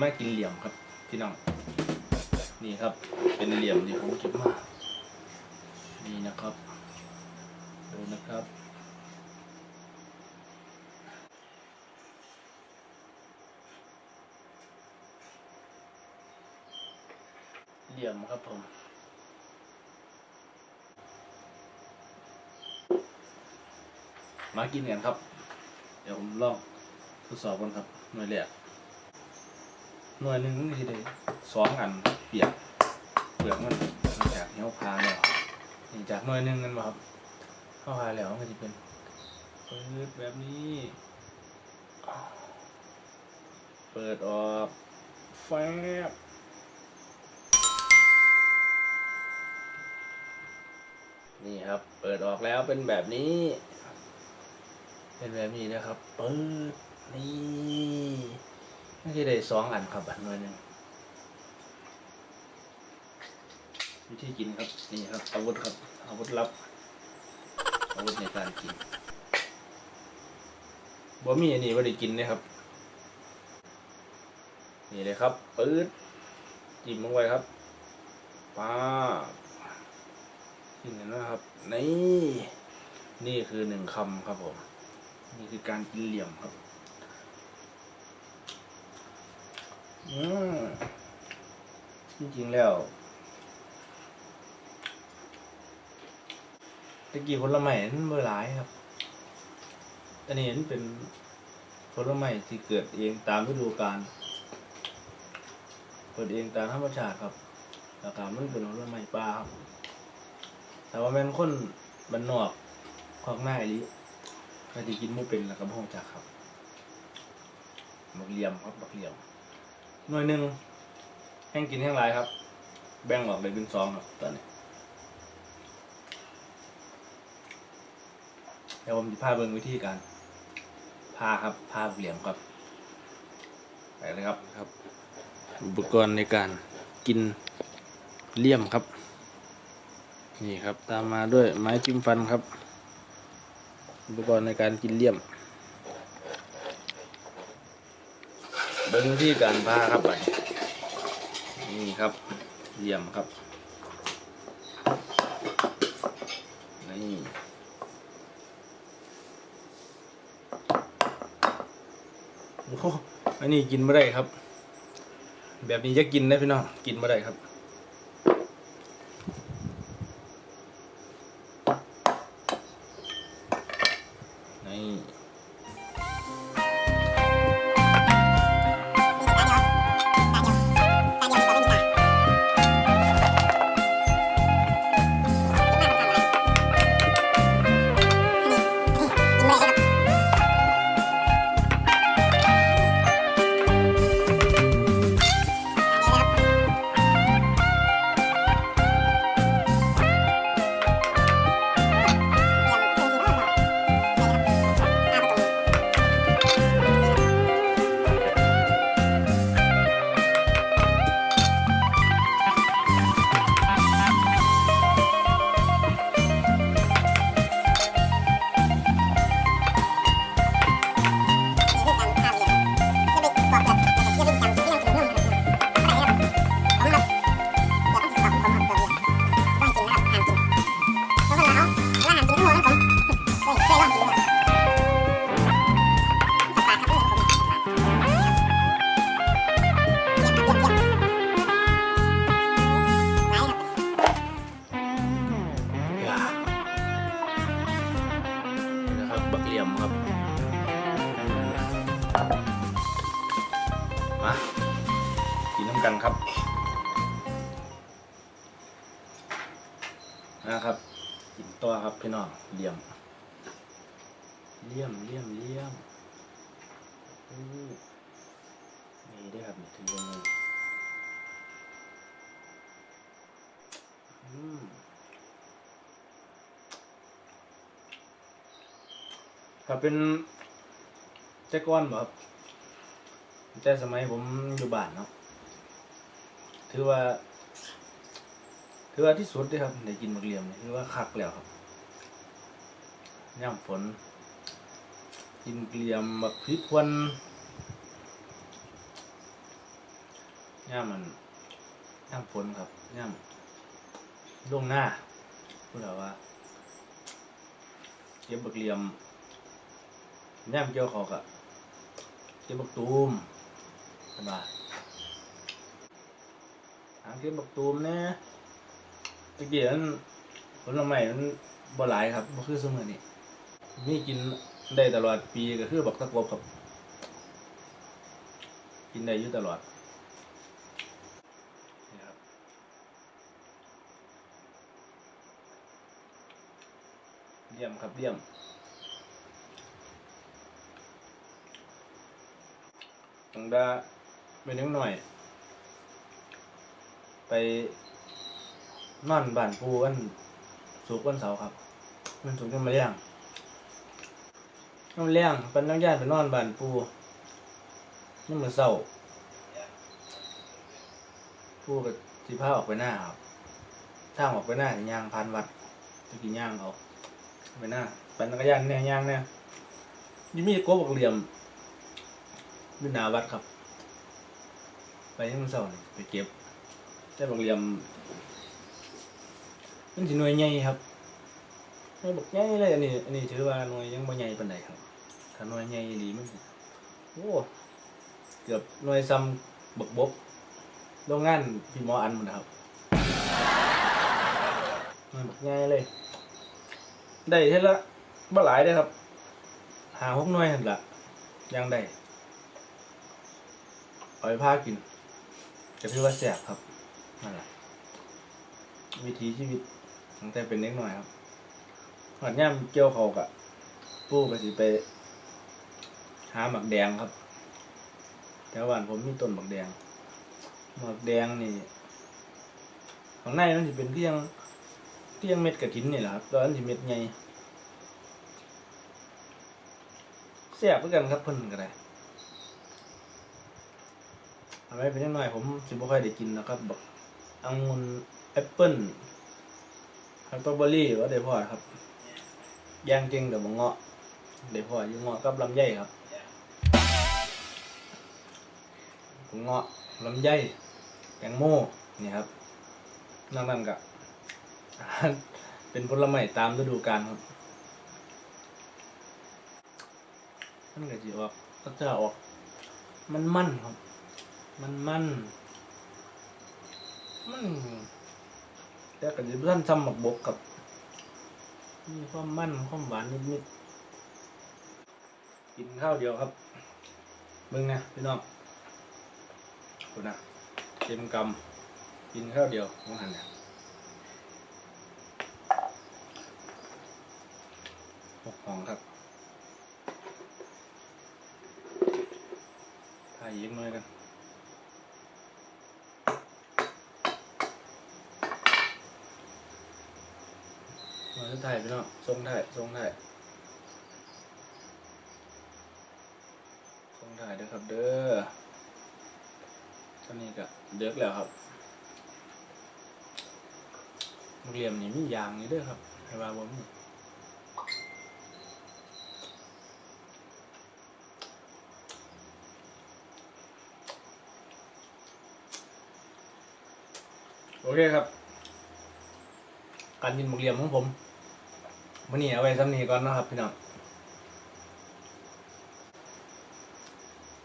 มากินเหลี่ยมครับพี่น้อง นี่ครับ เป็นเหลี่ยมที่ผมเก็บมา นี่นะครับ ดูนะครับเหลี่ยมครับผม มากินกันครับ เดี๋ยวผมลองทดสอบกันครับหน่วยแรก หน่วยหนึ่งนี่ได้สองอันเปียกเปลือกมันมันจากเหี้ยวพาแล้วนี่จากหน่วยหนึ่งกันมาครับเข้าพาแล้วมันจะเป็นเปิดแบบนี้ เปิดออกแฟบนี่ครับ เปิดออกแล้วเป็นแบบนี้ เป็นแบบนี้นะครับ เปิด นี่ ไม่ใช่ได้สองอันครับอันหน่วยหนึ่งวิธีกินครับ นี่ครับ อาวุธครับ อาวุธลับ อาวุธในการกินบ่มีอันนี้ไม่ได้กินนะครับ นี่เลยครับปื๊ดจิ้มลงไปครับป้ากินเห็นไหมครับ นี่ นี่คือหนึ่งคำครับผม นี่คือการกินเหลี่ยมครับ อืมจริงๆแล้วตะกี้ผลไม้นั้นเมื่อหลายครับ อันนี้มันเป็นผลไม้ที่เกิดเองตามฤดูกาล เกิดเองตามธรรมชาติครับแล้วก็มันเป็นผลไม้ป่าครับ แต่ว่าแม่นคนบ้านนอกขอกหน้าอีหลีใครที่กินไม่เป็นแล้วก็บ่ฮู้จักครับ บักเหลี่ยมครับบักเหลี่ยม หน่วยหนึ่งแห้งกินแห้งลายครับ แบ่งออกเลยเป็นสองครับตอนนี้เดี๋ยวผมจะพาเบิ่งวิธีการพาครับพาเหลี่ยมครับไปเลยครับครับ อุปกรณ์ในการกินเลี่ยมครับ นี่ครับตามมาด้วยไม้จิ้มฟันครับ อุปกรณ์ในการกินเลี่ยม เบิ้งที่การพาครับไปนี่ครับเยี่ยมครับนี่โอ้โหอันนี้กินไม่ได้ครับ แบบนี้จะกินได้พี่น้องกินไม่ได้ครับ ครับ มากินน้ำกันครับนะครับกินตัวครับพี่น้องเลี่ยมเลี่ยมเลี่ยมเลี่ยมอู้นี่ได้ครับถือว่าไงอืม ครับเป็นแจ็คก้อนบ่ครับแต่สมัยผมอยู่บ้านเนาะถือว่า ถือว่าที่สุดเลยครับได้กินมักเหลี่ยมนี่ถือว่าคักแล้วครับย่ำฝน กินเกลียมบักพริกควันย่ามมันย่ามฝนครับย่ามล่วงหน้าพูดเอาว่าเก็บบักเหลี่ยม ย่ามเกี่ยวขอกะเก็บบักตูมใช่ปะหาเก็บบักตูมเนี่ยตะเกียนผลไม้มันบ่หลายครับบ่คือสมัยนี้มีกินได้ตลอดปีก็คือบักตะกบครับ กินได้อยู่ตลอดเลี่ยมครับเลี่ยม ตั้งแต่เป็นนิดหน่อย ไปนอนบ้านปูกันสุกวันเสาร์ครับ มันสุกร์กันมาเลี้ยงน้ำเลี้ยงเป็นนักญาติไปนอนบ้านปูนี่มือเศร้าปูกับที่พาออกไปหน้าครับทางออกไปหน้าย่างพันวัดจะกินย่างเอาไปหน้าเป็นนักญาติเนี่ยย่างเนี่ยยี่มีโก้บอกเหลี่ยม ยูหนาวัดครับ ไปที่มันเสาร์ไปเก็บได้บอกเหลี่ยมมันสิหน่วยใหญ่ครับไม่บอกใหญ่เลยอันนี้อันนี้ถือว่าหน่วยยังบ่ใหญ่ปานใดครับถ้าหน่วยใหญ่ดีมันโอ้เกือบหน่วยซ้ำบกบกโรงงานพี่หมออันมดนครับหน่วยบอกใหญ่เลยได้เท่าละบ่หลายได้ครับหาหกหน่วยหั่นละยังได้ เอาไปพากินจะพี่ว่าแสบครับนั่นแหละวิถีชีวิตตั้งแต่เป็นเล็กหน่อยครับหอดย่ามเกี่ยวเขากะปู้ก็สิไปหาหมักแดงครับแถวบ้านผมมีต้นหมักแดงหมักแดงนี่ข้างในมันสิเป็นเที่ยงเที่ยงเม็ดกระถินนี่แหละครับตอนนั้นสิเม็ดใหญ่แสบเหมือนกันครับเพิ่นก็ได้ เอาไว้เป็นยังไงผมสิบ่ค่อยได้กินนะครับบักองุ่นแอปเปิ้ลฮัตเตอร์เบอร์รี่ว่าได้พอครับย่างจริงแต่บ่เงาะได้พออยู่เงาะกับลำไยครับเงาะลำไยแตงโมนี่ครับนอกนั้นก็อาหารเป็นผลไม้ตามฤดูกาลครับมันก็สิออกก็จะออก มันมันครับ มันมันมันแต่ก็จะท่านซ้ำหมักบกกับมีความมันความหวานนิดๆกินข้าวเดียวครับมึงนะพี่น้องคุณนะเต็มกำกินข้าวเดียวของหันเนี่ยหกของครับถ่ายยิงหน่อยกัน มาสุดท้ายพี่น้องทรงถ่ายทรงถ่ายทรงถ่ายเด้อครับเด้อตอนนี้ก็เดือกแล้วครับมเหลี่ยมนี่มียางนี่เด้อครับให้ว่าบ่มีโอเคครับ การกินหมกเหลี่ยมของผม มื่อนี้เอาไว้ซ้ำนี้ก่อนนะครับพี่น้อง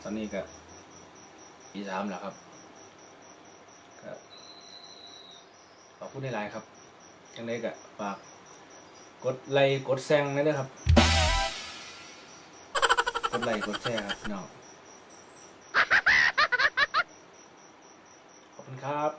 ตอนนี้ก็ปีสามแล้วครับก็ขอบคุในไลน์ครับยังไงก็ฝากกดไลค์กดแซงนะด้วยครับ กดไลค์กดแชร์ครับพี่น้องขอบคุณครับ